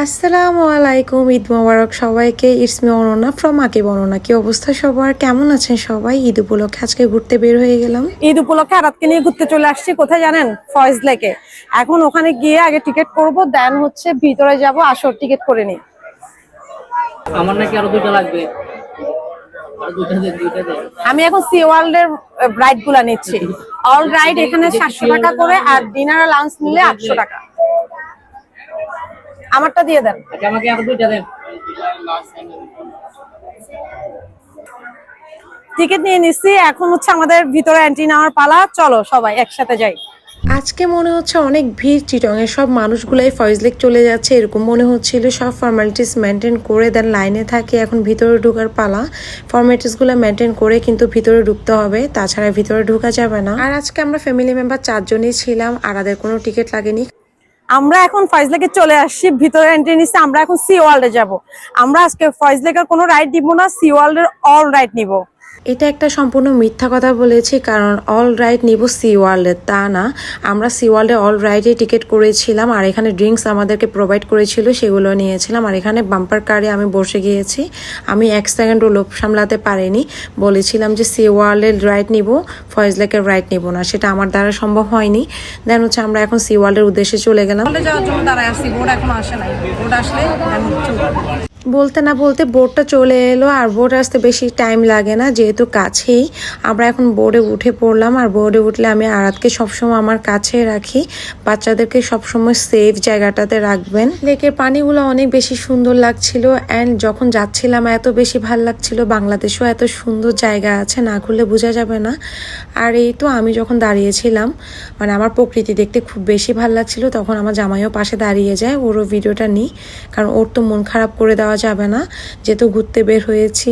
আসসালামু আলাইকুম ঈদ মোবারক সবাইকে। ইটস মি অননা ফ্রম আকে বর্ণনা কি অবস্থা সবার? কেমন আছেন সবাই? ঈদ উপলক্ষে আজকে ঘুরতে বের হয়ে গেলাম। ঈদ উপলক্ষে আরাতকে নিয়ে ঘুরতে চলে আসছি। কোথায় জানেন? ফয়েজ লেকে। এখন ওখানে গিয়ে আগে টিকিট করব দেন হচ্ছে ভিতরে যাব আসর টিকিট করে নিই। আমার নাকি আরও দুইটা লাগবে। আর আমি এখন সি ওয়ার্ল্ড এর রাইডগুলা নিচ্ছি। অল রাইড এখানে সাতশো টাকা করে আর ডিনার লাঞ্চ নিলে আটশো টাকা। আমারটা দিয়ে দেন। আচ্ছা আমাকে আরও দুইটা দেন। টিকিট নিয়ে নিচ্ছি এখন হচ্ছে আমাদের ভিতরে এন্ট্রি নেওয়ার পালা। চলো সবাই একসাথে যাই। আজকে মনে হচ্ছে অনেক ভিড় চিটংয়ের সব মানুষগুলাই ফয়েজ লেক চলে যাচ্ছে এরকম মনে হচ্ছিল সব ফর্মালিটিস মেনটেন করে দেন লাইনে থাকে এখন ভিতরে ঢোকার পালা। ফর্মালিটিসগুলো মেনটেন করে কিন্তু ভিতরে ঢুকতে হবে তাছাড়া ভিতরে ঢোকা যাবে না। আর আজকে আমরা ফ্যামিলি মেম্বার চারজনই ছিলাম আর আমাদের কোনো টিকিট লাগেনি। আমরা এখন ফয়জলেকে চলে আসছি, ভিতরে এন্ট্রি নিচ্ছি আমরা এখন সি ওয়ার্ল্ডে যাব। আমরা আজকে ফয়জলেকের কোনো রাইড নিবো না সি ওয়ার্ল্ডের অল রাইড নিব। এটা একটা সম্পূর্ণ মিথ্যা কথা বলেছি, কারণ অল রাইড নিব সি ওয়ার্ল্ডের তা না, আমরা সি ওয়ার্ল্ডে অল রাইডে টিকিট করেছিলাম, আর এখানে ড্রিঙ্কস আমাদেরকে প্রোভাইড করেছিল, সেগুলো নিয়েছিলাম। আর এখানে বাম্পার কারে আমি বসে গিয়েছি, আমি এক সেকেন্ডও লোভ সামলাতে পারিনি। বলেছিলাম যে সি ওয়ার্ল্ডের রাইড নিব ফয়েজ লেকের রাইড নিব না, সেটা আমার দ্বারা সম্ভব হয়নি। দেন হচ্ছে আমরা এখন সি ওয়ার্ল্ডের উদ্দেশ্যে চলে গেলাম। দাঁড়ায় বোর্ড এখনও আসে নাই। বোর্ড আসলে। বলতে না বলতে বোর্ডটা চলে এলো আর বোর্ড আসতে বেশি টাইম লাগে না, যেহেতু কাছেই। আমরা এখন বোর্ডে উঠে পড়লাম আর বোর্ডে উঠলে আমি আরাতকে সবসময় আমার কাছে রাখি। বাচ্চাদেরকে সবসময় সেফ জায়গাটাতে রাখবেন। লেকের পানিগুলো অনেক বেশি সুন্দর লাগছিল অ্যান্ড যখন যাচ্ছিলাম এত বেশি ভালো লাগছিল। বাংলাদেশেও এত সুন্দর জায়গা আছে, না ঘুরলে বোঝা যাবে না। আর এই তো আমি যখন দাঁড়িয়েছিলাম মানে আমার প্রকৃতি দেখতে খুব বেশি ভালো লাগছিল, তখন আমার জামাইও পাশে দাঁড়িয়ে যায়, ওরও ভিডিওটা নিই। কারণ ওর তো মন খারাপ করে দেওয়া যাবে না যেহেতু ঘুরতে বের হয়েছি।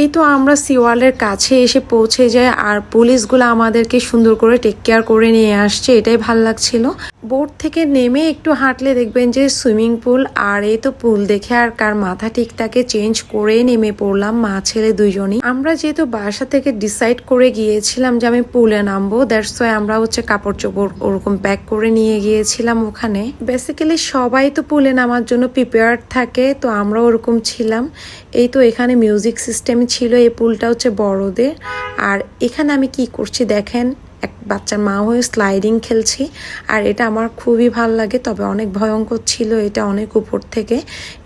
এই তো আমরা সিওয়ালের কাছে এসে পৌঁছে যাই আর পুলিশগুলো আমাদেরকে সুন্দর করে টেক কেয়ার করে নিয়ে আসছে, এটাই ভালো লাগছিল। বোট থেকে নেমে একটু হাঁটলে দেখবেন যে সুইমিং পুল আর এই তো পুল দেখে আর কার মাথা ঠিক তাকে চেঞ্জ করে নেমে পড়লাম, মা ছেলে দুইজনই আমরা যেহেতু বাসা থেকে ডিসাইড করে গিয়েছিলাম যে আমি পুলে নামবো দ্যাটস ওয়াই আমরা হচ্ছে কাপড় চোপড় ওরকম প্যাক করে নিয়ে গিয়েছিলাম ওখানে। বেসিক্যালি সবাই তো পুলে নামার জন্য প্রিপেয়ার থাকে, তো আমরা ওরকম ছিলাম। এই তো এখানে মিউজিক সিস্টেম ছিল এই পুলটা হচ্ছে বড়দের। আর এখানে আমি কি করছি দেখেন, এক বাচ্চার মা হয়ে স্লাইডিং খেলছি। আর এটা আমার খুবই ভালো লাগে, তবে অনেক ভয়ঙ্কর ছিল এটা অনেক উপর থেকে।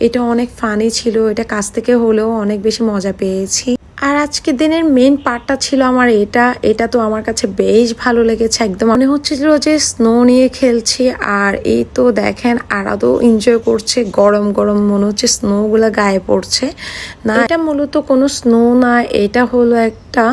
এটা অনেক ফানি ছিল, এটা কাছ থেকে হলেও অনেক বেশি মজা পেয়েছি। আর আজকের দিনের মেন পার্টটা ছিল আমার এটা। এটা তো আমার কাছে বেশ ভালো লেগেছে, একদম। মনে হচ্ছিল যে স্নো নিয়ে খেলছি, আর এই তো দেখেন আরাদও এনজয় করছে, গরম গরম মনে হচ্ছে স্নোগুলো গায়ে পড়ছে। না, এটা মূলত কোনো স্নো না, এটা হলো একটা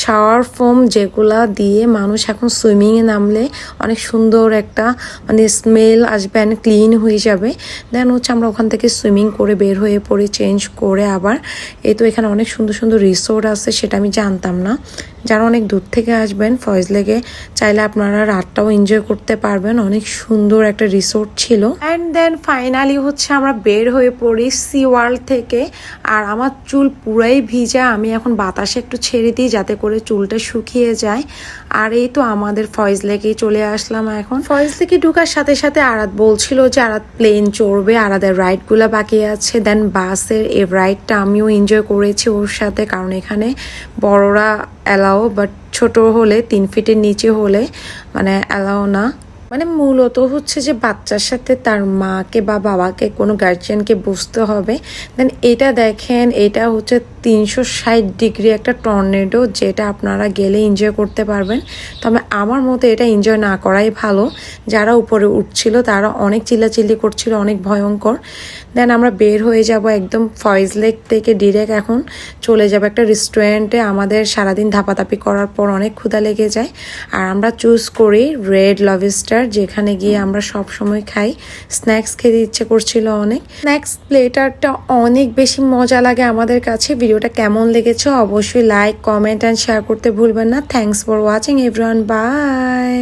শাওয়ার ফোম যেগুলা দিয়ে মানুষ এখন সুইমিংয়ে নামলে অনেক সুন্দর একটা মানে স্মেল আসবে অ্যান্ড ক্লিন হয়ে যাবে। দেন হচ্ছে আমরা ওখান থেকে সুইমিং করে বের হয়ে পড়ে চেঞ্জ করে আবার। এই তো এখানে অনেক সুন্দর সুন্দর রিসোর্ট আছে সেটা আমি জানতাম না। যারা অনেক দূর থেকে আসবেন, ফয়েজ লেগে, চাইলে আপনারা রাতটাও এনজয় করতে পারবেন। অনেক সুন্দর একটা রিসোর্ট ছিল। অ্যান্ড দেন ফাইনালি হচ্ছে আমরা বের হয়ে পড়ি সি ওয়ার্ল্ড থেকে। আর আমার চুল পুরাই ভিজা, আমি এখন বাতাসে একটু ছেড়ে দিই যাতে করে চুলটা শুকিয়ে যায়। আর এই তো আমাদের ফয়েজ লেকেই চলে আসলাম এখন। ফয়েজ লেকে ঢুকার সাথে সাথে আরাত বলছিল যে আরাত প্লেন চড়বে, আরাদের রাইডগুলো বাকি আছে। দেন বাসের এই রাইডটা আমিও এনজয় করেছি ওর সাথে, কারণ এখানে বড়রা অ্যালাও বাট ছোট হলে, তিন ফিটের নিচে হলে মানে অ্যালাও না। মানে মূলত হচ্ছে যে বাচ্চার সাথে তার মাকে বা বাবাকে, কোনো গার্জিয়ানকে বুঝতে হবে। দেন এটা দেখেন, এটা হচ্ছে তিনশো ষাট ডিগ্রি একটা টর্নেডো যেটা আপনারা গেলে এনজয় করতে পারবেন। তবে আমার মতে এটা এনজয় না করাই ভালো। যারা উপরে উঠছিল তারা অনেক চিল্লাচিল্লি করছিল, অনেক ভয়ঙ্কর। দেন আমরা বের হয়ে যাব একদম ফয়েজ লেক থেকে ডিরেক্ট এখন। চলে যাব একটা রেস্টুরেন্টে আমাদের সারাদিন ধাপাধাপি করার পর অনেক ক্ষুধা লেগে যায়। আর আমরা চুজ করি রেড লভস্টার যেখানে গিয়ে আমরা সব সময় খাই। স্ন্যাক্স খেতে ইচ্ছে করছিল অনেক। স্ন্যাক্স প্লেটারটা অনেক বেশি মজা লাগে আমাদের কাছে। ভিডিওটা কেমন লেগেছে অবশ্যই লাইক কমেন্ট অ্যান্ড শেয়ার করতে ভুলবেন না। Thanks for watching everyone bye